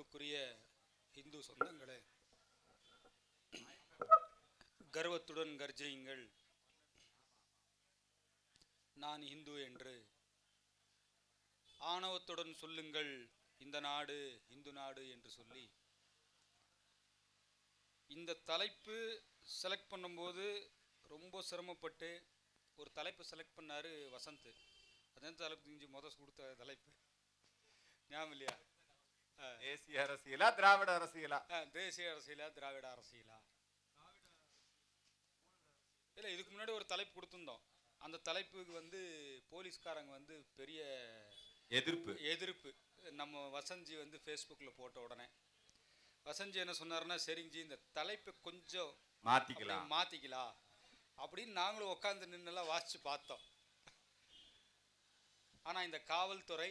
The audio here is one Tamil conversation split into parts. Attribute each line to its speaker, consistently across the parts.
Speaker 1: அன்புக்குரிய இந்து சொந்தங்களே கர்வத்துடன் கர்ஜியுங்கள். நான் இந்து என்று ஆணவத்துடன் சொல்லுங்கள் இந்த நாடு இந்து நாடு என்று சொல்லி. இந்த தலைப்பு செலக்ட் பண்ணும்போது ரொம்ப சிரமப்பட்டு ஒரு தலைப்பு செலக்ட் பண்ணாரு வசந்த். அதான் தலைப்பு தெரிஞ்சு முத கொடுத்த தலைப்பு. ஞாபகம் இல்லையா?
Speaker 2: தேசிய அரசியலா திராவிட அரசியலா
Speaker 1: தேசிய அரசியலா திராவிட அரசியலா இல்லை இதுக்கு முன்னாடி ஒரு தலைப்பு கொடுத்துருந்தோம் அந்த தலைப்புக்கு வந்து போலீஸ்காரங்க வந்து பெரிய
Speaker 2: எதிர்ப்பு
Speaker 1: எதிர்ப்பு நம்ம வசந்த்ஜி வந்து ஃபேஸ்புக்கில் போட்ட உடனே வசந்த்ஜி என்ன சொன்னாருன்னா சரிங்கஜி இந்த தலைப்பை கொஞ்சம்
Speaker 2: மாத்திக்கலாம்
Speaker 1: அப்படியே மாத்திக்கலாம் அப்படின்னு நாங்களும் உட்காந்து நின்னெல்லாம் வாசிச்சு பார்த்தோம் ஆனா இந்த காவல்துறை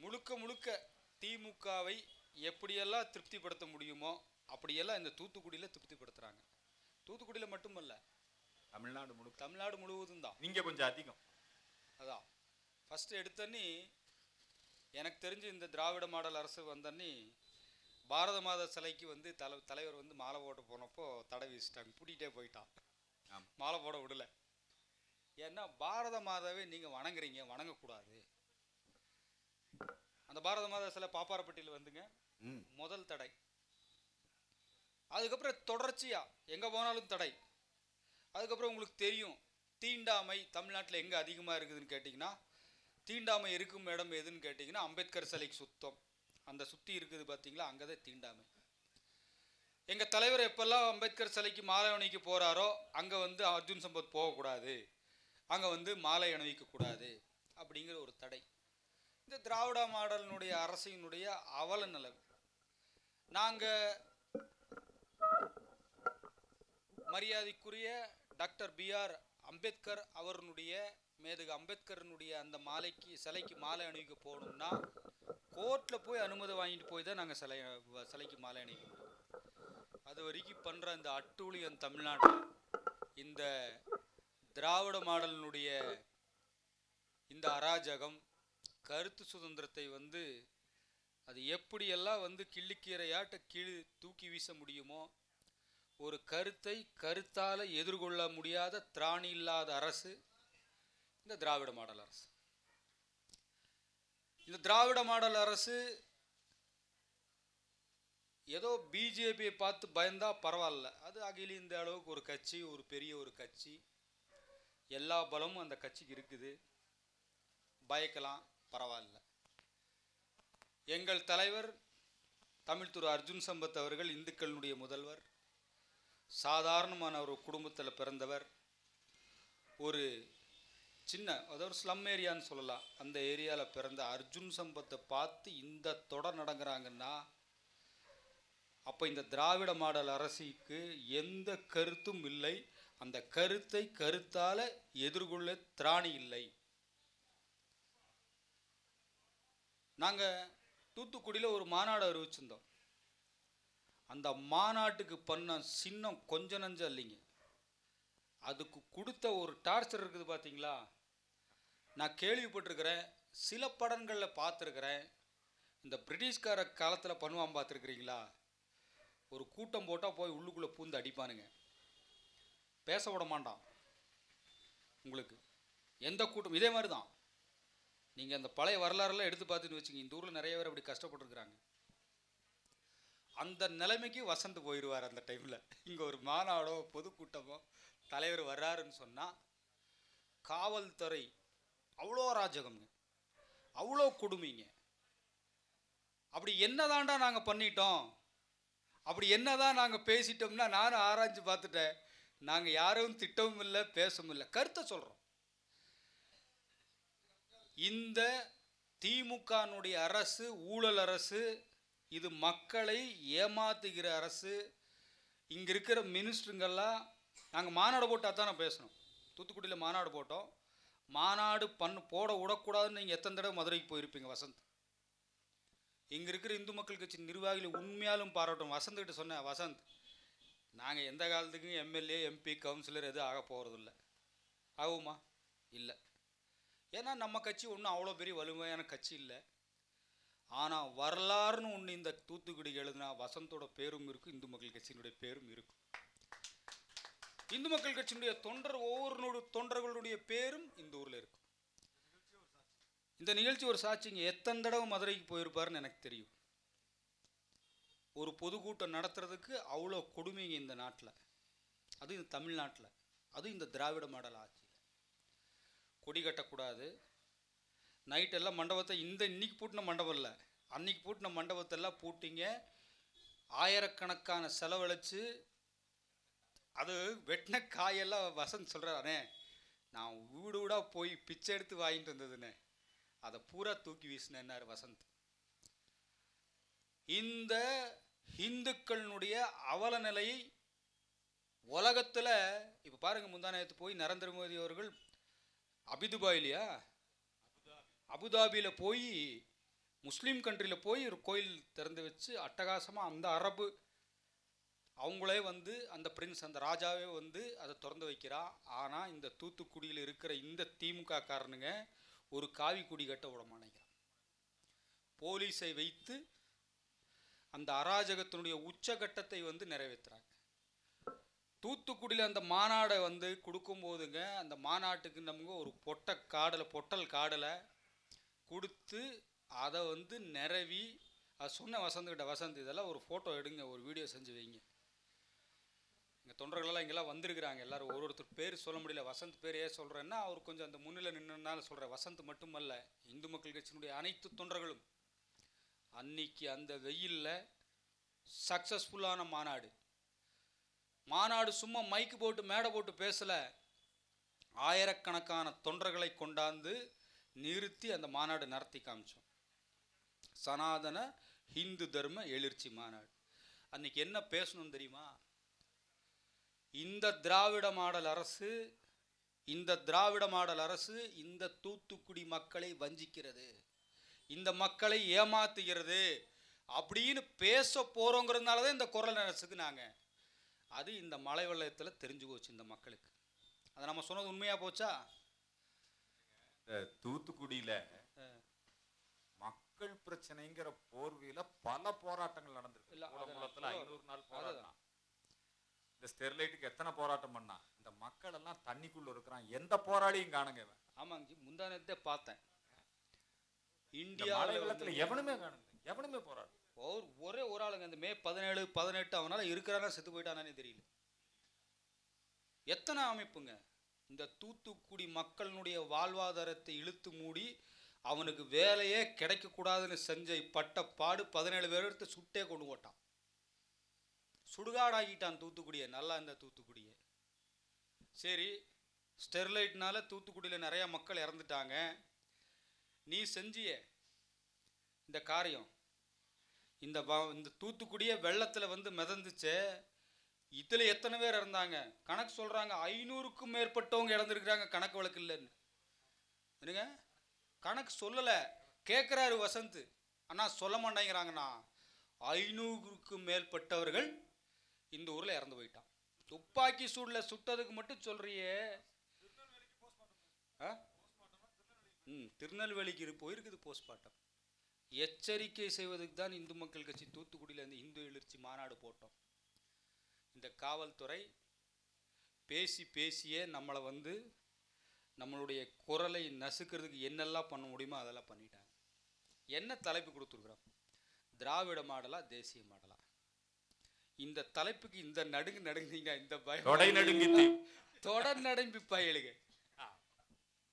Speaker 1: முழுக்க முழுக்க திமுகவை எப்படியெல்லாம் திருப்திப்படுத்த முடியுமோ அப்படியெல்லாம் இந்த தூத்துக்குடியில திருப்திப்படுத்துறாங்க. தூத்துக்குடியில மட்டுமல்ல
Speaker 2: தமிழ்நாடு முழுக்க.
Speaker 1: தமிழ்நாடு முழுவதும் தான்.
Speaker 2: நீங்க கொஞ்சம் அதிகம்.
Speaker 1: அதான். ஃபஸ்ட்டு எடுத்தன்னி எனக்கு தெரிஞ்சு இந்த திராவிட மாடல் அரசு வந்தன்னி பாரத மாதா சிலைக்கு வந்து தலை தலைவர் வந்து மாலை போட்டு போனப்போ தடை வீசிட்டாங்க பூட்டிகிட்டே போயிட்டான். மாலை போட விடல. ஏன்னா பாரத மாதாவை நீங்கள் வணங்குறீங்க வணங்கக்கூடாது. அந்த பாரத மாதா சிலை பாப்பாரப்பட்டியில் வந்துங்க. முதல் தடை. அதுக்கப்புறம் தொடர்ச்சியா எங்க போனாலும் தடை. அதுக்கப்புறம் உங்களுக்கு தெரியும் தீண்டாமை தமிழ்நாட்டில் எங்க அதிகமா இருக்குதுன்னு கேட்டிங்கன்னா தீண்டாமை இருக்கும் இடம் எதுன்னு கேட்டிங்கன்னா அம்பேத்கர் சிலைக்கு சுத்தம். அந்த சுத்தி இருக்குது பார்த்தீங்களா அங்கே தான் தீண்டாமை. எங்க தலைவர் எப்பெல்லாம் அம்பேத்கர் சிலைக்கு மாலை அணிவிக்க போறாரோ அங்க வந்து அர்ஜுன் சம்பத் போகக்கூடாது. அங்க வந்து மாலை அணிவிக்க கூடாது அப்படிங்கிற ஒரு தடை. இந்த திராவிட மாடலினுடைய அரசினுடைய அவல நிலவு நாங்கள் மரியாதைக்குரிய டாக்டர் பிஆர் அம்பேத்கர் அவருடைய மேதகு அம்பேத்கரனுடைய அந்த மாலைக்கு சிலைக்கு மாலை அணிவிக்க போகணும்னா கோர்ட்டில் போய் அனுமதி வாங்கிட்டு போய் தான் நாங்கள் சிலை சிலைக்கு மாலை அணிவிக்க முடியும். அது வரைக்கும் பண்ணுற இந்த அட்டூழியம் தமிழ்நாட்டில் இந்த திராவிட மாடலினுடைய இந்த அராஜகம் கருத்து சுதந்திரத்தை வந்து அது எப்படியெல்லாம் வந்து கிள்ளிக்கீரையாட்ட கீழ் தூக்கி வீச முடியுமோ ஒரு கருத்தை கருத்தால் எதிர்கொள்ள முடியாத திராணி இல்லாத அரசு இந்த திராவிட மாடல் அரசு. இந்த திராவிட மாடல் அரசு ஏதோ பிஜேபியை பார்த்து பயந்தா பரவாயில்ல. அது அகில இந்த அளவுக்கு ஒரு கட்சி ஒரு பெரிய ஒரு கட்சி. எல்லா பலமும் அந்த கட்சிக்கு இருக்குது. பயக்கலாம். பரவாயில்ல. எங்கள் தலைவர் தமிழ் அர்ஜுன் சம்பத் அவர்கள் இந்துக்களினுடைய முதல்வர் சாதாரணமான ஒரு குடும்பத்தில் பிறந்தவர் ஒரு சின்ன அதாவது ஸ்லம் ஏரியான்னு சொல்லலாம். அந்த ஏரியாவில் பிறந்த அர்ஜுன் சம்பத்தை பார்த்து இந்த தொடர் நடங்குறாங்கன்னா அப்போ இந்த திராவிட மாடல் அரசுக்கு எந்த கருத்தும் இல்லை. அந்த கருத்தை கருத்தால் எதிர்கொள்ள திராணி இல்லை. நாங்கள் தூத்துக்குடியில் ஒரு மாநாடு அறிவிச்சிருந்தோம். அந்த மாநாட்டுக்கு பண்ண சின்னம் கொஞ்ச நஞ்சம் இல்லைங்க. அதுக்கு கொடுத்த ஒரு டார்ச்சர் இருக்குது பார்த்தீங்களா நான் கேள்விப்பட்டிருக்கிறேன். சில படங்களில் பார்த்துருக்குறேன். இந்த பிரிட்டிஷ்கார காலத்தில் பண்ணுவான் பார்த்துருக்குறீங்களா? ஒரு கூட்டம் போட்டால் போய் உள்ளுக்குள்ளே பூந்து அடிப்பானுங்க. பேச விட மாட்டான். உங்களுக்கு எந்த கூட்டம்? இதே மாதிரி தான் நீங்கள் அந்த பழைய வரலாறுலாம் எடுத்து பார்த்துன்னு வச்சுங்க இந்த ஊரில் நிறைய பேர் அப்படி கஷ்டப்பட்டுருக்குறாங்க. அந்த நிலைமைக்கு வசந்த் போயிடுவார் அந்த டைமில் இங்கே ஒரு மாநாடோ பொதுக்கூட்டமோ தலைவர் வர்றாருன்னு சொன்னால் காவல்துறை அவ்வளோ ராஜகம்ங்க அவ்வளோ கொடுமைங்க. அப்படி என்னதான்டா நாங்கள் பண்ணிட்டோம்? அப்படி என்னதான் நாங்கள் பேசிட்டோம்னா நானும் ஆராய்ஞ்சு பார்த்துட்டேன். நாங்கள் யாரும் திட்டமும் இல்லை பேசவும் இல்லை. கருத்தை சொல்கிறோம் இந்த திமுகனுடைய அரசு ஊழல் அரசு இது மக்களை ஏமாத்துகிற அரசு. இங்கே இருக்கிற மினிஸ்டருங்கெல்லாம் நாங்கள் மாநாடு போட்டால் தானே பேசணும். தூத்துக்குடியில் மாநாடு போட்டோம். மாநாடு பண்ண போட விடக்கூடாதுன்னு நீங்கள் எத்தனை தடவை மதுரைக்கு போயிருப்பீங்க வசந்த்? இங்கே இருக்கிற இந்து மக்கள் கட்சி நிர்வாகிகள் உண்மையாலும் பாராட்டும். வசந்த் கிட்ட சொன்னேன் வசந்த் நாங்கள் எந்த காலத்துக்கும் எம்எல்ஏ எம்பி கவுன்சிலர் எதுவும் ஆக போகிறதில்ல ஆகுமா? இல்லை. ஏன்னா நம்ம கட்சி ஒன்றும் அவ்வளோ பெரிய வலிமையான கட்சி இல்லை. ஆனால் வரலாறுன்னு ஒன்று இந்த தூத்துக்குடி எழுதுனா வசந்தோட பேரும் இருக்கும் இந்து மக்கள் கட்சியினுடைய பேரும் இருக்கும் இந்து மக்கள் கட்சியினுடைய தொண்டர் ஒவ்வொரு தொண்டர்களுடைய பேரும் இந்த ஊரில் இருக்கும் இந்த நிகழ்ச்சி ஒரு சாட்சிங்க எத்தனை தடவை மதுரைக்கு போயிருப்பாருன்னு எனக்கு தெரியும். ஒரு பொதுக்கூட்டம் நடத்துறதுக்கு அவ்வளோ கொடுமைங்க இந்த நாட்டில். அதுவும் இந்த தமிழ்நாட்டில். அதுவும் இந்த திராவிட மாடல் ஆட்சி. கொடி கட்டக்கூடாது. நைட்டெல்லாம் மண்டபத்தை இந்த இன்னைக்கு பூட்டின மண்டபம் இல்லை. அன்னைக்கு பூட்டின மண்டபத்தெல்லாம் பூட்டிங்க. ஆயிரக்கணக்கான செலவழித்து அது வெட்டின காயெல்லாம் வசந்த் சொல்கிறாரே நான் வீடு வீடாக போய் பிச்சை எடுத்து வாங்கிட்டு வந்ததுன்னு அதை பூரா தூக்கி வீசினார் வசந்த். இந்த இந்துக்களினுடைய அவல நிலையை உலகத்தில் இப்போ பாருங்கள் முந்தா நேரத்து போய் நரேந்திர மோடி அவர்கள் அபிதுபாயிலையா அபுதாபியில் போய் முஸ்லீம் கண்ட்ரியில் போய் ஒரு கோயில் திறந்து வச்சு அட்டகாசமாக அந்த அரபு அவங்களே வந்து அந்த பிரின்ஸ் அந்த ராஜாவே வந்து அதை திறந்து வைக்கிறா. ஆனால் இந்த தூத்துக்குடியில் இருக்கிற இந்த திமுக காரனுங்க ஒரு காவி குடி கட்ட விட மாட்டேங்கிறான். போலீஸை வைத்து அந்த அராஜகத்தினுடைய உச்சகட்டத்தை வந்து நிறைவேற்றுறாங்க. தூத்துக்குடியில் அந்த மாநாடை வந்து கொடுக்கும்போதுங்க அந்த மாநாட்டுக்கு நமக்கு ஒரு பொட்டை காடில் பொட்டல் காடில் கொடுத்து அதை வந்து நிறவி அது சொன்ன வசந்த்கிட்ட வசந்த் இதெல்லாம் ஒரு ஃபோட்டோ எடுங்க ஒரு வீடியோ செஞ்சு வைங்க. எங்கள் தொண்டர்களெல்லாம் இங்கெல்லாம் வந்திருக்கிறாங்க எல்லாரும் ஒரு ஒருத்தர் பேர் சொல்ல முடியல வசந்த் பேர் ஏன் சொல்கிறேன்னா அவர் கொஞ்சம் அந்த முன்னிலை நின்றுனால சொல்கிறேன் வசந்த் மட்டுமல்ல இந்து மக்கள் கட்சியினுடைய அனைத்து தொண்டர்களும் அன்னைக்கு அந்த வெயிலில் சக்ஸஸ்ஃபுல்லான மாநாடு. மாநாடு சும்மா மைக்கு போட்டு மேடை போட்டு பேசலை. ஆயிரக்கணக்கான தொண்டர்களை கொண்டாந்து நிறுத்தி அந்த மாநாடு நடத்தி காமிச்சோம். சனாதன ஹிந்து தர்ம எழுச்சி மாநாடு. அன்னைக்கு என்ன பேசணும் தெரியுமா? இந்த திராவிட மாடல் அரசு இந்த திராவிட மாடல் அரசு இந்த தூத்துக்குடி மக்களை வஞ்சிக்கிறது. இந்த மக்களை ஏமாத்துகிறது. அப்படின்னு பேச போகிறோங்கிறதுனால தான் இந்த குரல் அரசுக்கு நாங்கள் அது இந்த மழை வெள்ளத்தில் தெரிஞ்சு போச்சு இந்த மக்களுக்கு. அதை நம்ம சொன்னது உண்மையா போச்சா?
Speaker 2: தூத்துக்குடியில மக்கள் பிரச்சனைங்கிற போர்வையில பல போராட்டங்கள் நடந்திருக்கு.
Speaker 1: இல்ல,
Speaker 2: ஐநூறு நாள். போராட்டம். இந்த ஸ்டெர்லைட்டுக்கு எத்தனை போராட்டம் பண்ணா? இந்த மக்கள் எல்லாம் தண்ணிக்குள்ள இருக்கிறான். எந்த போராளியும் காணுங்க.
Speaker 1: ஆமாங்க முந்தானத்தே பார்த்தேன்.
Speaker 2: இந்த
Speaker 1: இந்தியா
Speaker 2: எவனுமே காணுங்க. எவனுமே போராட்டம்
Speaker 1: ஒரு ஒரே ஒரு ஆளுங்க. இந்த மே பதினேழு பதினெட்டு அவனால இருக்கிறானா செத்து போயிட்டானே தெரியல. எத்தனை அமைப்புங்க? இந்த தூத்துக்குடி மக்களினுடைய வாழ்வாதாரத்தை இழுத்து மூடி அவனுக்கு வேலையே கிடைக்கக்கூடாதுன்னு செஞ்ச பட்ட பாடு பதினேழு பேர் எடுத்து சுட்டே கொண்டு போட்டான். சுடுகாடாகிட்டான் தூத்துக்குடியை. நல்லா இந்த தூத்துக்குடியை. சரி ஸ்டெர்லைட்னால தூத்துக்குடியில் நிறையா மக்கள் இறந்துட்டாங்க. நீ செஞ்சிய. இந்த காரியம். இந்த இந்த தூத்துக்குடியே வெள்ளத்தில் வந்து மிதந்துச்சே. இதில் எத்தனை பேர் இறந்தாங்க? கணக்கு சொல்கிறாங்க ஐநூறுக்கும் மேற்பட்டவங்க இறந்துருக்குறாங்க. கணக்கு வழக்கு இல்லைன்னு. என்னங்க? கணக்கு சொல்லலை. கேட்குறாரு வசந்த். ஆனால் சொல்ல மாட்டேங்கிறாங்கண்ணா. ஐநூறுக்கும் மேற்பட்டவர்கள் இந்த ஊரில் இறந்து போயிட்டான். துப்பாக்கி சூடில் சுட்டதுக்கு மட்டும் சொல்கிறியே ஆ? ம் திருநெல்வேலிக்கு போயிருக்குது போஸ்ட்மார்ட்டம். எச்சரிக்கை செய்வதற்கு தான் இந்து மக்கள் கட்சி தூத்துக்குடியில் இந்த இந்து எழுச்சி மாநாடு போட்டோம். இந்த காவல்துறை பேசி பேசியே நம்மளை வந்து நம்மளுடைய குரலை நசுக்கிறதுக்கு என்னெல்லாம் பண்ண முடியுமோ அதெல்லாம் பண்ணிட்டாங்க. என்ன தலைப்பு கொடுத்துருக்குறோம்? திராவிட மாடலா தேசிய மாடலா? இந்த தலைப்புக்கு இந்த நடுங்கு நடுங்குங்க இந்த
Speaker 2: தொடை நடுங்கித்து
Speaker 1: தொடர் நடுங்கி பயலுங்க.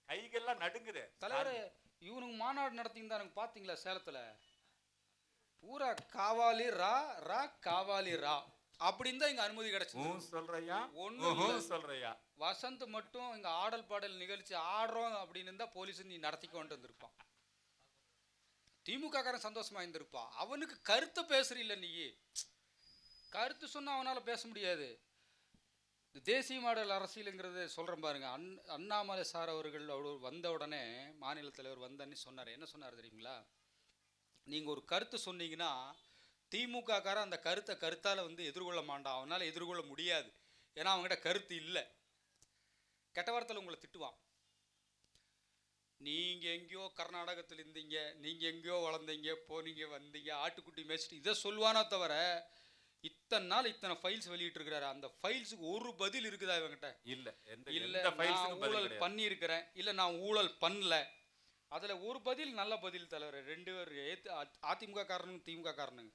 Speaker 2: கைகள்லாம் நடுங்குது.
Speaker 1: தலைவர் இவனுங்க மாநாடு நடத்தியிருந்தானுங்க பார்த்தீங்களா சேலத்தில்? பூரா காவாலி ரா ரா காவாலி ரா. அப்படின்னு தான் இங்கே அனுமதி கிடைச்சது.
Speaker 2: சொல்றையா?
Speaker 1: இல்ல.
Speaker 2: சொல்றையா?
Speaker 1: வசந்த் மட்டும் இங்கே ஆடல் பாடல் நிகழ்ச்சி ஆடுறோம் அப்படின்னு இருந்தால் போலீஸ் நீ நடத்தி கொண்டு வந்திருப்பான். திமுக காரன் சந்தோஷமா இருந்திருப்பான். அவனுக்கு கருத்தை பேசுறீல்ல நீ கருத்து சொன்னா அவனால பேச முடியாது. தேசிய மாடல் அரசியலுங்கிறது சொல்கிறேன் பாருங்கள் அண் அண்ணாமலை சார் அவர்கள் அவர் வந்த உடனே மாநில தலைவர் வந்தன்னு சொன்னார். என்ன சொன்னார் தெரியுங்களா? நீங்கள் ஒரு கருத்து சொன்னீங்கன்னா திமுகக்காரன் அந்த கருத்தை கருத்தால் வந்து எதிர்கொள்ள மாட்டான். அவனால் எதிர்கொள்ள முடியாது. ஏன்னா அவங்ககிட்ட கருத்து இல்லை. கெட்ட வார்த்தையில் உங்களை திட்டுவான். நீங்கள் எங்கேயோ கர்நாடகத்தில் இருந்தீங்க நீங்கள் எங்கேயோ வளர்ந்தீங்க போனீங்க வந்தீங்க ஆட்டுக்குட்டி மேய்ச்சிட்டு இதை சொல்லுவானோ தவிர இத்தனை நாள் இத்தனை ஃபைல்ஸ் வெளியிட்டு இருக்கிறாரு அந்த ஃபைல்ஸுக்கு ஒரு பதில் இருக்குதா இவங்கிட்ட?
Speaker 2: இல்ல
Speaker 1: இல்ல நான் ஊழல் பண்ணியிருக்கிறேன். இல்ல நான் ஊழல் பண்ணல. அதுல ஒரு பதில் நல்ல பதில் தலைவர். ரெண்டு பேர் அதிமுக காரனுங்க திமுக காரனுங்க.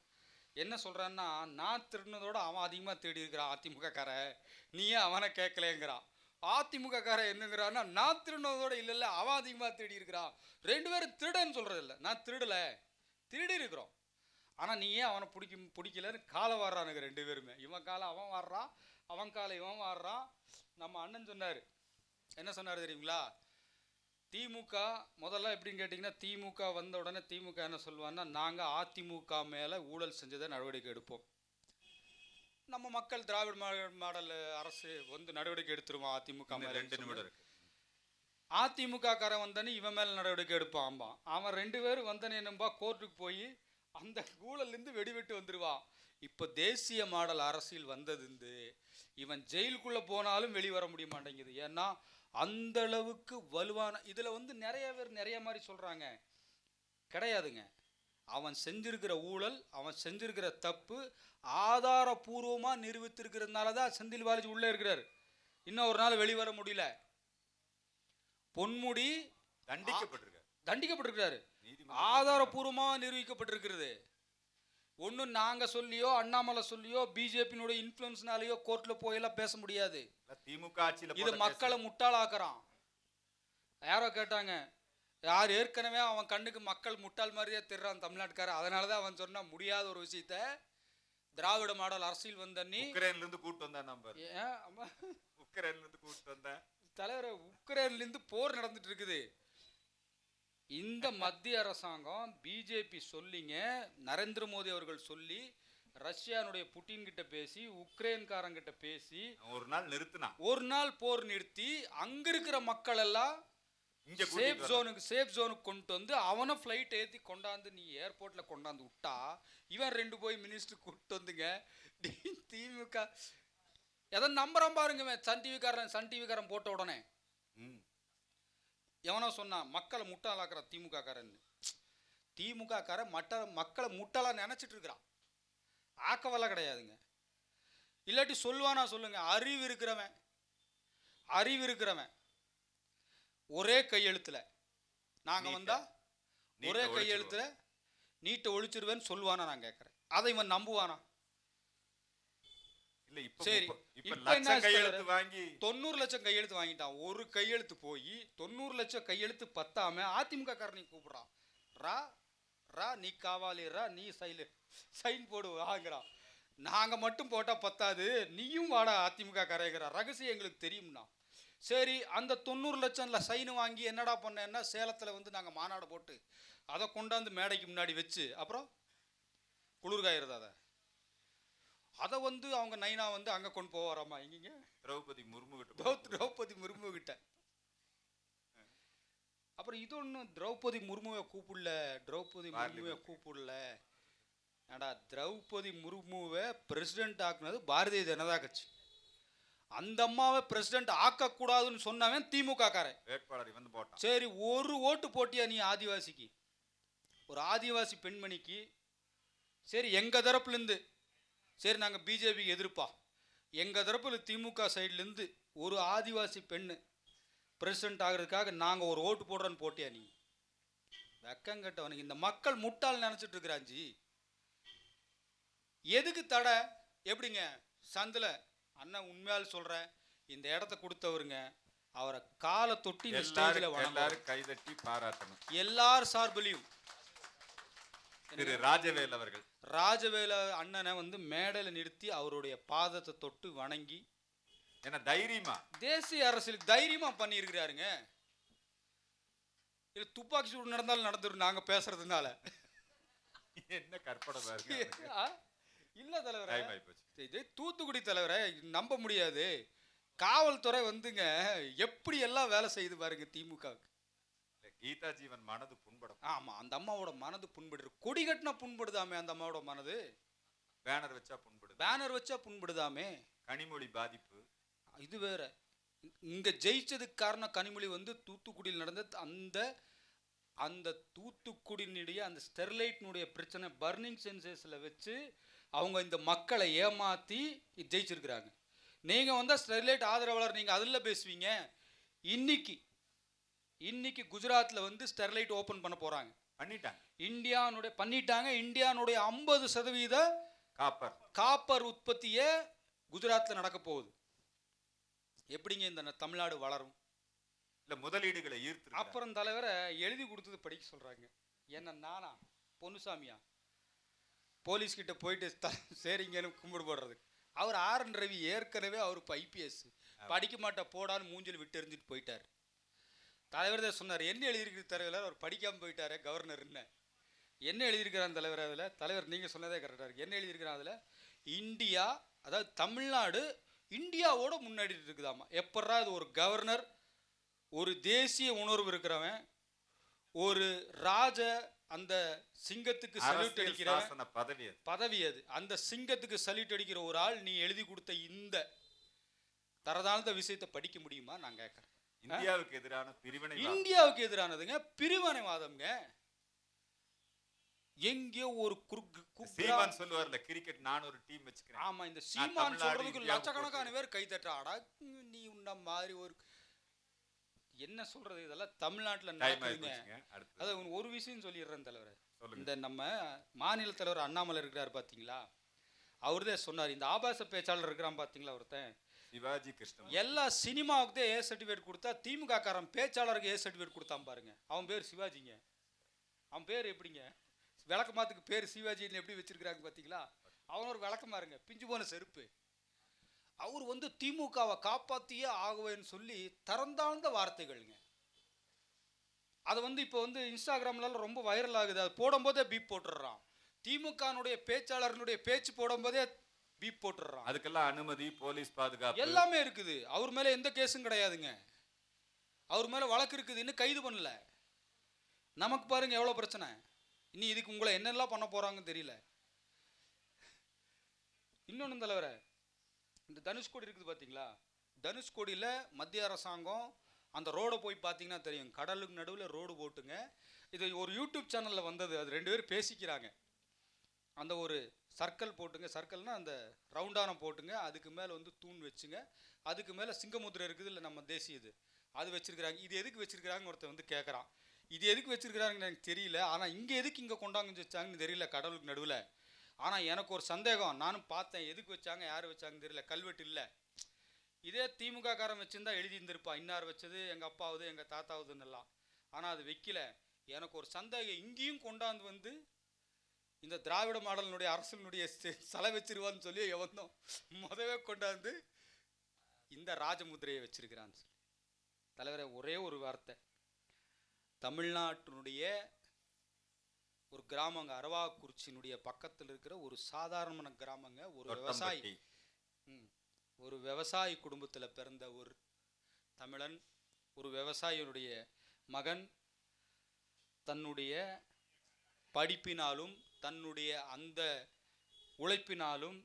Speaker 1: என்ன சொல்றான்னா நான் திருடினதோட அவன் அதிகமா தேடி இருக்கிறான் அதிமுக கார. நீ ஏன் அவனை கேட்கலங்கிறான் அதிமுக காரன் என்னங்கிறான்னா நான் திருடினதோட இல்ல இல்ல அவன் அதிகமா தேடி இருக்கிறான் ரெண்டு பேரும் திருடன்னு சொல்றது இல்ல நான் திருடல. திருடி இருக்கிறோம் ஆனா நீ ஏன் அவனை பிடிக்க பிடிக்கலன்னு காலை வாடுறானுங்க ரெண்டு பேருமே. இவன் காலை அவன் வாடுறான் அவன் காலை இவன் வாடுறான் நம்ம அண்ணன் சொன்னாரு. என்ன சொன்னார் தெரியுங்களா? திமுக முதல்ல எப்படின்னு கேட்டிங்கன்னா திமுக வந்த உடனே திமுக என்ன சொல்லுவாங்கன்னா நாங்கள் அதிமுக மேலே ஊழல் செஞ்சதை நடவடிக்கை எடுப்போம். நம்ம மக்கள் திராவிட மாடல் அரசு வந்து நடவடிக்கை எடுத்துருவோம் அதிமுக மேல
Speaker 2: ரெண்டு நிமிடம் இருக்கு.
Speaker 1: அதிமுக காரன் வந்தனே இவன் மேல நடவடிக்கை எடுப்பான் ஆமா அவன் ரெண்டு பேரும் வந்தனே என்னம்பா கோர்ட்டுக்கு போய் அந்த ஊழல்லேருந்து வெடிவிட்டு வந்துருவான். இப்போ தேசிய மாடல் அரசியல் வந்ததுந்து இவன் ஜெயிலுக்குள்ள போனாலும் வெளியே வர முடிய மாட்டேங்குது. ஏன்னா அந்த அளவுக்கு வலுவான இதுல வந்து நிறைய பேர் நிறைய மாதிரி சொல்றாங்க. கிடையாதுங்க. அவன் செஞ்சிருக்கிற ஊழல் அவன் செஞ்சிருக்கிற தப்பு ஆதாரபூர்வமா நிரூபித்திருக்கிறதுனால தான் செந்தில் பாலாஜி உள்ளே இருக்கிறார். இன்னும் ஒரு நாள் வெளிவர முடியல. பொன்முடி
Speaker 2: தண்டிக்கப்பட்டிருக்காரு.
Speaker 1: தண்டிக்கப்பட்டிருக்கிறாரு.
Speaker 2: நீதிமன்றம்
Speaker 1: ஆதாரபூர்வமா நிரூபிக்கப்பட்டிருக்கிறது. ஒன்றும் நாங்க சொல்லியோ அண்ணாமலை சொல்லியோ பிஜேபியினுடைய இன்ஃப்ளூயன்ஸ்னாலேயோ கோர்ட்ல போயெல்லாம் பேச முடியாது.
Speaker 2: திமுக ஆட்சியில
Speaker 1: இது மக்களை முட்டாளாக்குறான். யாரோ கேட்டாங்க யார் ஏற்கனவே அவன் கண்ணுக்கு மக்கள் முட்டாள் மாதிரியே தெரிறான் தமிழ்நாட்டுக்காரன். அதனால தான் அவன் சொன்னா முடியாத ஒரு விஷயத்த திராவிட மாடல் அரசியல் வந்தன்னி
Speaker 2: கேஸ். உக்ரைன்ல இருந்து கூட்டு வந்தேன் நம்பர்
Speaker 1: ஏன்? அம்மா,
Speaker 2: உக்ரைன்ல இருந்து கூட்டு வந்தேன்.
Speaker 1: தலைவரை உக்ரைன்ல இருந்து போர் நடந்துட்டு இருக்குது. இந்த மத்திய அரசாங்கம் பிஜேபி சொல்லிங்க நரேந்திர மோடி அவர்கள் சொல்லி ரஷ்யானுடைய புட்டின் கிட்ட பேசி உக்ரைன்காரங்கிட்ட பேசி
Speaker 2: ஒரு நாள் நிறுத்தினான்
Speaker 1: ஒரு நாள் போர் நிறுத்தி அங்க இருக்கிற மக்கள் எல்லாம்
Speaker 2: இங்க
Speaker 1: சேஃப். ஜோனுக்கு சேஃப் ஜோனுக்கு கொண்டு வந்து அவனை ஃப்ளைட் ஏற்றி கொண்டாந்து நீ ஏர்போர்ட்டில் கொண்டாந்து விட்டா இவன் ரெண்டு போய் மினிஸ்டர் கூப்பிட்டு வந்துங்க திமுக எதை நம்புறான் பாருங்க சன் டிவிக்காரன் சன் டிவிக்காரன் போட்ட உடனே. எவனோ சொன்னான் மக்களை முட்டாளாக்குற திமுக காரன் திமுக காரன் மட்ட மக்களை முட்டாளா நினைச்சிட்டு இருக்கிறான் ஆக்கவல்ல கிடையாதுங்க. இல்லாட்டி சொல்லுவானா சொல்லுங்க அறிவு இருக்கிறவன். அறிவு இருக்கிறவன். ஒரே கையெழுத்துல. நாங்க
Speaker 2: நீட்டை.
Speaker 1: வந்தா
Speaker 2: நீட்டை
Speaker 1: ஒரே. கையெழுத்துல நீட்டை ஒழிச்சிருவேன்னு சொல்லுவானா நான் கேட்கறேன் அதை இவன் நம்புவானா?
Speaker 2: இல்ல இப்ப
Speaker 1: சரி.
Speaker 2: இப்ப லட்சம்? கையெழுத்து வாங்கி
Speaker 1: தொண்ணூறு லட்சம் கையெழுத்து வாங்கிட்டான். ஒரு கையெழுத்து போய் தொண்ணூறு லட்சம் கையெழுத்து பத்தாம அதிமுக காரனை கூப்பிடுறான். ரா ரா நீ காவாலி ரா நீ சைலு சைன் போடு வாங்குறான். நாங்க மட்டும் போட்டா பத்தாது. நீயும் வாடா அதிமுக காரங்கிற ரகசியம் எங்களுக்கு தெரியும்னா. சரி அந்த தொண்ணூறு லட்சம்ல சைன் வாங்கி என்னடா பண்ணேன்னா சேலத்துல வந்து நாங்க மாநாடு போட்டு அதை கொண்டாந்து மேடைக்கு முன்னாடி வச்சு அப்புறம் குளிர்காயிருது அதை. அதை வந்து அவங்க நைனா வந்து அங்க கொண்டு போவாராமா எங்கீங்க?
Speaker 2: திரௌபதி முர்மு கிட்ட
Speaker 1: திரௌ- திரௌபதி முர்மு கிட்ட அப்புறம் இது ஒன்றும் திரௌபதி முர்முவை கூப்பிடல திரௌபதி முர்முவை. கூப்பிடல. ஏடா திரௌபதி முர்முவை பிரசிடென்ட் ஆக்குனது பாரதிய ஜனதா கட்சி. அந்த அம்மாவை பிரசிடென்ட் ஆக்கக்கூடாதுன்னு சொன்னவன் திமுக காரன்
Speaker 2: வேட்பாளர் வந்து போட்டான்.
Speaker 1: சரி ஒரு ஓட்டு போட்டியா நீ ஆதிவாசிக்கு? ஒரு ஆதிவாசி பெண்மணிக்கு? சரி எங்க தரப்புலேருந்து சரி நாங்கள் பிஜேபிக்கு எதிர்ப்பா. எங்க தரப்புல திமுக சைட்லேருந்து ஒரு ஆதிவாசி பெண்ணு பிரசிடென்ட் ஆகிறதுக்காக நாங்கள் ஒரு ஓட்டு போடுறோன்னு போட்டியா நீ? வெக்கங்கட்டவனுக்கு இந்த மக்கள் முட்டாள் நினச்சிட்டு இருக்கிறாஞ்சி எதுக்கு தடை? எப்படிங்க? சந்தில் அண்ணன் உண்மையால் சொல்கிறேன் இந்த இடத்த கொடுத்தவருங்க அவரை காலை தொட்டி
Speaker 2: எல்லாரும் கைதட்டி பாராட்டணும்.
Speaker 1: எல்லார் சார்பிலையும்
Speaker 2: திரு ராஜவேல் அவர்கள்.
Speaker 1: ராஜவேல அண்ணனை வந்து மேடையில் நிறுத்தி அவருடைய பாதத்தை தொட்டு வணங்கி
Speaker 2: என்ன தைரியமா?
Speaker 1: தேசிய அரசியல் தைரியமா பண்ணியிருக்கிறாருங்க. இது துப்பாக்கி சூடு நடந்தாலும் நடந்துரும் நாங்க பேசுறதுனால.
Speaker 2: என்ன கற்பனை பாருங்க?
Speaker 1: இல்ல தலைவரே. தூத்துக்குடி தலைவரே நம்ப முடியாது. காவல்துறை வந்துங்க எப்படி எல்லாம் வேலை செய்யுது பாருங்க திமுகவுக்கு.
Speaker 2: கீதா ஜீவன் மனது புண்படும்
Speaker 1: ஆமா அந்த அம்மாவோட மனது புண்படுது. கொடி கட்டினா புண்படுதாமே அந்த அம்மாவோட மனது?
Speaker 2: பேனர் வச்சா புண்படுது.
Speaker 1: பேனர் வச்சா புண்படுதாமே?
Speaker 2: கனிமொழி பாதிப்பு.
Speaker 1: இது வேற. இங்க ஜெயிச்சதுக்கு காரணம் கனிமொழி வந்து தூத்துக்குடியில் நடந்த அந்த அந்த தூத்துக்குடியினுடைய அந்த ஸ்டெர்லைட்னுடைய பிரச்சனை பர்னிங் சென்சேஸில் வச்சு அவங்க இந்த மக்களை ஏமாற்றி ஜெயிச்சிருக்கிறாங்க. நீங்கள் வந்தால் ஸ்டெர்லைட் ஆதரவாளர் நீங்கள் அதில் பேசுவீங்க. இன்னைக்கு இன்னைக்கு குஜராத்தில் வந்து ஸ்டெர்லைட் ஓப்பன் பண்ண போகிறாங்க
Speaker 2: பண்ணிட்டாங்க.
Speaker 1: இந்தியானுடைய பண்ணிட்டாங்க. இந்தியானுடைய ஐம்பது சதவீத
Speaker 2: காப்பர்.
Speaker 1: காப்பர் உற்பத்தியே குஜராத்தில் நடக்க போகுது. எப்படிங்க இந்த தமிழ்நாடு வளரும்?
Speaker 2: இல்ல முதலீடுகளை ஈர்த்து
Speaker 1: அப்புறம் தலைவரை எழுதி கொடுத்தது படிக்க சொல்றாங்க. என்ன நானா? பொன்னுசாமியா? போலீஸ் கிட்ட போயிட்டு த- சரிங்கன்னு கும்பிடு போடுறது. அவர் ஆர் என் ரவி ஏற்கனவே அவர் இப்போ ஐபிஎஸ் படிக்க மாட்டா போடான்னு மூஞ்சில் விட்டு எறிஞ்சிட்டு போயிட்டார். தலைவர் தான் சொன்னார் என்ன எழுதியிருக்கிற தலைவர் அவர் படிக்காம போயிட்டாரு கவர்னர் என்ன. என்ன எழுதியிருக்கிறான் தலைவர் அதில்? தலைவர் நீங்கள் சொன்னதே கரெக்டாக இருக்கு. என்ன எழுதியிருக்கிறான் அதில்? இந்தியா அதாவது தமிழ்நாடு இந்தியாவோட முன்னாடி இருக்குதாமா எப்பட்றா இது ஒரு கவர்னர் ஒரு தேசிய உணர்வு இருக்கிறவன் ஒரு ராஜ அந்த சிங்கத்துக்கு சல்யூட்
Speaker 2: சாசன பதவி
Speaker 1: பதவி அது. அந்த சிங்கத்துக்கு சல்யூட் அடிக்கிற ஒரு ஆள் நீ எழுதி கொடுத்த இந்த தரதாழ்ந்த விஷயத்தை படிக்க முடியுமா? நான் கேட்குறேன்.
Speaker 2: இந்தியாவுக்கு எதிரான பிரிவினை
Speaker 1: இந்தியாவுக்கு எதிரானதுங்க பிரிவினைவாதம்ங்க. எங்கேயோ ஒரு குறுக்கு
Speaker 2: சீமான் சொல்லுவார்ல கிரிக்கெட் நான் ஒரு டீம் வச்சுக்கிறேன்.
Speaker 1: ஆமா இந்த சீமான் சொல்றதுக்கு லட்சக்கணக்கான பேர் கை தட்டுறாடா நீ உன்ன மாதிரி ஒரு என்ன சொல்றது இதெல்லாம்? தமிழ்நாட்டுல நடக்குதுங்க. உனக்கு ஒரு விஷயம் சொல்லிடுறேன் தலைவர். இந்த நம்ம மாநில தலைவர் அண்ணாமலை இருக்கிறார் பாத்தீங்களா? அவர்தான் சொன்னார் இந்த ஆபாச பேச்சாளர் இருக்கிறான் பாத்தீங்களா ஒருத்தன்?
Speaker 2: சிவாஜி கிருஷ்ணன்
Speaker 1: எல்லா சினிமாவுக்கு ஏ சர்டிஃபிகேட் கொடுத்தா திமுக காரன் பேச்சாளருக்கு ஏ சர்டிஃபிகேட் கொடுத்தான் பாருங்க. அவன் பேர் சிவாஜிங்க. அவன் பேர் எப்படிங்க? விளக்கமாத்துக்கு பேர் சிவாஜின்னு எப்படி வச்சிருக்கிறாங்க பார்த்தீங்களா அவன் ஒரு விளக்கமாருங்க பிஞ்சு போன செருப்பு. அவர் வந்து திமுகவை காப்பாற்றியே ஆகுவேன்னு சொல்லி தரந்தாழ்ந்த வார்த்தைகள்ங்க. அது வந்து இப்போ வந்து இன்ஸ்டாகிராம்லாம் ரொம்ப வைரல் ஆகுது. அது போடும்போதே பீப் போட்டுடுறான். திமுகனுடைய பேச்சாளர்களுடைய பேச்சு போடும்போதே பீப் போட்டுடுறான்.
Speaker 2: அதுக்கெல்லாம் அனுமதி போலீஸ் பாதுகாப்பு.
Speaker 1: எல்லாமே இருக்குது. அவர் மேல எந்த கேஸும் கிடையாதுங்க. அவர் மேல வழக்கு இருக்குது இன்னும் கைது பண்ணல. நமக்கு பாருங்க எவ்வளவு பிரச்சனை. இனி இதுக்கு உங்களை என்னெல்லாம் பண்ண போறாங்கன்னு தெரியல. இன்னொன்று தலைவரே இந்த தனுஷ்கோடி இருக்குது பார்த்தீங்களா தனுஷ்கோடியில் மத்திய அரசாங்கம் அந்த ரோடை போய் பார்த்தீங்கன்னா தெரியும். கடலுக்கு நடுவில் ரோடு போட்டுங்க. இது ஒரு யூடியூப் சேனலில் வந்தது. அது ரெண்டு பேரும் பேசிக்கிறாங்க. அந்த ஒரு சர்க்கிள் போட்டுங்க. சர்க்கிள்னால் அந்த ரவுண்டான போட்டுங்க. அதுக்கு மேலே வந்து தூண் வச்சுங்க. அதுக்கு மேலே சிங்கமுத்திரை இருக்குது இல்லை நம்ம தேசிய இது. அது வச்சிருக்கிறாங்க. இது எதுக்கு வச்சிருக்கிறாங்க ஒருத்தர் வந்து கேட்குறான் இது எதுக்கு வச்சிருக்கிறாங்கன்னு எனக்கு தெரியல. ஆனால் இங்கே எதுக்கு இங்கே கொண்டாங்க வச்சாங்கன்னு தெரியல கடவுளுக்கு நடுவில். ஆனால் எனக்கு ஒரு சந்தேகம். நானும் பார்த்தேன். எதுக்கு வச்சாங்க? யார் வச்சாங்கன்னு தெரியல. கல்வெட்டு இல்லை. இதே திமுக காரன் வச்சுருந்தா எழுதி இருந்திருப்பா இன்னார் வச்சது எங்கள் அப்பாவது எங்கள் தாத்தாவதுன்னு எல்லாம் ஆனால் அது வைக்கல. எனக்கு ஒரு சந்தேகம். இங்கேயும் கொண்டாந்து வந்து இந்த திராவிட மாடலினுடைய அரசனுடைய சிலை வச்சிருவான்னு சொல்லி எவனோ முதவே கொண்டாந்து இந்த ராஜமுத்திரையை வச்சிருக்கிறான்னு சொல்லி. தலைவரே ஒரே ஒரு வார்த்தை. தமிழ்நாட்டினுடைய ஒரு கிராமங்க அரவாக்குறிச்சியினுடைய பக்கத்தில் இருக்கிற ஒரு சாதாரணமான கிராமங்க ஒரு விவசாயி. ஒரு விவசாயி குடும்பத்தில் பிறந்த ஒரு தமிழன் ஒரு விவசாயியுடைய மகன் தன்னுடைய படிப்பினாலும் தன்னுடைய அந்த உழைப்பினாலும்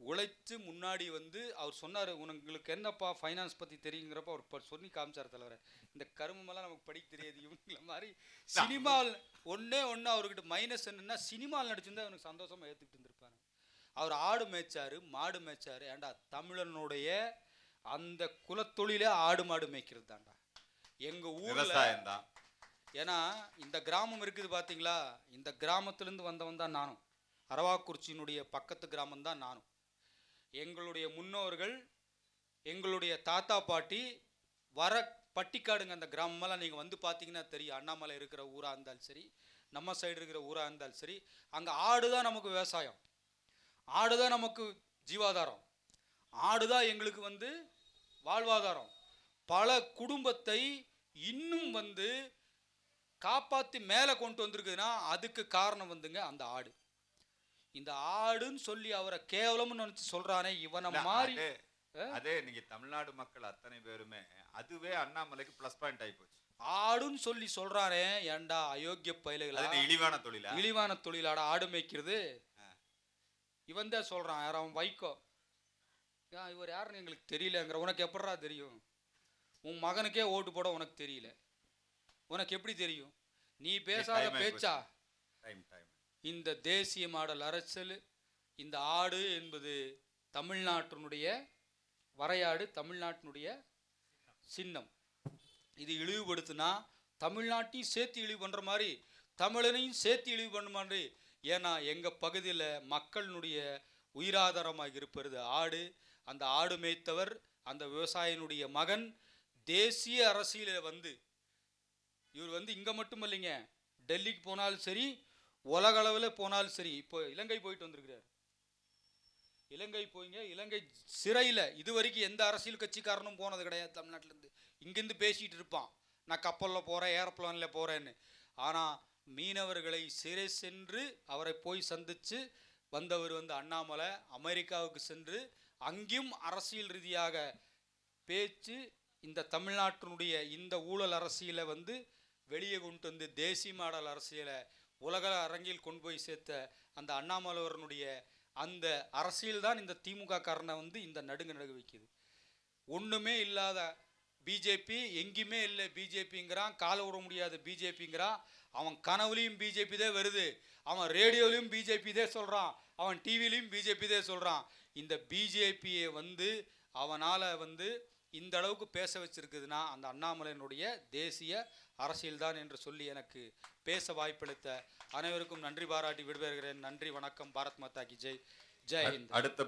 Speaker 1: உழைத்து முன்னாடி வந்து அவர் சொன்னார் உங்களுக்கு என்னப்பா ஃபைனான்ஸ் பற்றி தெரியுங்கிறப்ப அவர் சொல்லி காமிச்சார் தலைவர். இந்த கருமமெல்லாம் நமக்கு படிக்க தெரியாது இவங்கள மாதிரி சினிமாவில் ஒன்றே ஒன்று அவர்கிட்ட மைனஸ் என்னென்னா சினிமாவில் நடிச்சிருந்தா அவனுக்கு சந்தோஷமா ஏற்றுக்கிட்டு இருந்திருப்பாரு. அவர் ஆடு மேய்ச்சார் மாடு மேய்ச்சார். ஏண்டா தமிழனுடைய அந்த குலத்தொழிலே ஆடு மாடு மேய்க்கிறது தான்டா எங்கள் ஊர்ல
Speaker 2: தான்
Speaker 1: ஏன்னா இந்த கிராமம் இருக்குது பார்த்தீங்களா இந்த கிராமத்திலேருந்து வந்தவன் தான் நானும். அரவாக்குறிச்சியினுடைய பக்கத்து கிராமம் தான் நானும். எங்களுடைய முன்னோர்கள் எங்களுடைய தாத்தா பாட்டி வர பட்டிக்காடுங்க அந்த கிராமமெல்லாம். நீங்கள் வந்து பார்த்தீங்கன்னா தெரியும். அண்ணாமலை இருக்கிற ஊராக இருந்தாலும் சரி நம்ம சைடு இருக்கிற ஊராக இருந்தாலும் சரி அங்கே ஆடு தான் நமக்கு விவசாயம். ஆடு தான் நமக்கு ஜீவாதாரம். ஆடு தான் எங்களுக்கு வந்து வாழ்வாதாரம். பல குடும்பத்தை இன்னும் வந்து காப்பாற்றி மேலே கொண்டு வந்திருக்குதுன்னா அதுக்கு காரணம் வந்துங்க அந்த ஆடு. இந்த ஆடுன்னு சொல்லி அவரை கேவலம்னு நினைச்சு சொல்றானே இவனை மாதிரி
Speaker 2: அதே நீங்க தமிழ்நாடு மக்கள் அத்தனை பேருமே அதுவே அண்ணாமலைக்கு ப்ளஸ் பாயிண்ட் ஆகி போச்சு.
Speaker 1: ஆடுன்னு சொல்லி சொல்றானே ஏன்டா அயோக்கிய பயலுகளா?
Speaker 2: இழிவான தொழிலா?
Speaker 1: இழிவான தொழிலாட ஆடு மேய்க்கிறது. இவன் தான் சொல்றான் யார் அவன் வைகோ. ஏன் இவர் யாருன்னு எங்களுக்கு தெரியலங்கிற உனக்கு எப்பட்றா தெரியும்? உன் மகனுக்கே ஓட்டு போட உனக்கு தெரியல. உனக்கு எப்படி தெரியும்? நீ பேசாத பேச்சா. இந்த தேசிய மாடல் அரசியல் இந்த ஆடு என்பது தமிழ்நாட்டினுடைய வரையாடு தமிழ்நாட்டினுடைய சின்னம். இது இழிவுபடுத்தினா தமிழ்நாட்டையும் சேர்த்து இழிவு பண்ணுற மாதிரி தமிழனையும் சேர்த்து இழிவு பண்ண மாதிரி. ஏன்னா எங்கள் பகுதியில் மக்களினுடைய உயிராதாரமாக இருப்பது ஆடு. அந்த ஆடு மேய்த்தவர் அந்த விவசாயினுடைய மகன் தேசிய அரசியலில் வந்து இவர் வந்து இங்கே மட்டும் இல்லைங்க டெல்லிக்கு போனாலும் சரி உலக அளவில் போனாலும் சரி இப்போ இலங்கை போயிட்டு வந்திருக்கிறார். இலங்கை போய்ங்க இலங்கை சிறையில் இது வரைக்கும் எந்த அரசியல் கட்சிக்காரனும் போனது கிடையாது தமிழ்நாட்டிலேருந்து. இங்கேருந்து பேசிகிட்டு இருப்பான். நான் கப்பலில் போகிறேன் ஏரோப்ளானில் போகிறேன்னு ஆனால் மீனவர்களை சிறை சென்று அவரை போய் சந்தித்து வந்தவர் வந்து அண்ணாமலை அமெரிக்காவுக்கு சென்று அங்கேயும் அரசியல் ரீதியாக பேச்சு இந்த தமிழ்நாட்டினுடைய இந்த ஊழல் அரசியலை வந்து வெளியே கொண்டு வந்து தேசிய மாடல் அரசியலை உலக அரங்கில் கொண்டு போய் சேர்த்த அந்த அண்ணாமலைவரனுடைய அந்த அரசியல் தான் இந்த திமுக காரனை வந்து இந்த நடுங்க நடுங்க வைக்குது. ஒன்றுமே இல்லாத பிஜேபி எங்கேயுமே இல்லை பிஜேபிங்கிறான் காலை விட முடியாத பிஜேபிங்கிறான். அவன் கனவுலையும் பிஜேபி தான் வருது. அவன் ரேடியோலையும் பிஜேபி தான் சொல்கிறான் அவன் டிவிலையும் பிஜேபி தான் சொல்கிறான் இந்த பிஜேபியை வந்து அவனால் வந்து இந்த அளவுக்கு பேச வச்சிருக்குதுன்னா அந்த அண்ணாமலையினுடைய தேசிய அரசியல்தான் என்று சொல்லி எனக்கு பேச வாய்ப்பளித்த அனைவருக்கும் நன்றி பாராட்டி விடுபெறுகிறேன். நன்றி வணக்கம். பாரத் மாதா கி ஜெய். ஜெய் ஹிந்த்.
Speaker 2: அடுத்த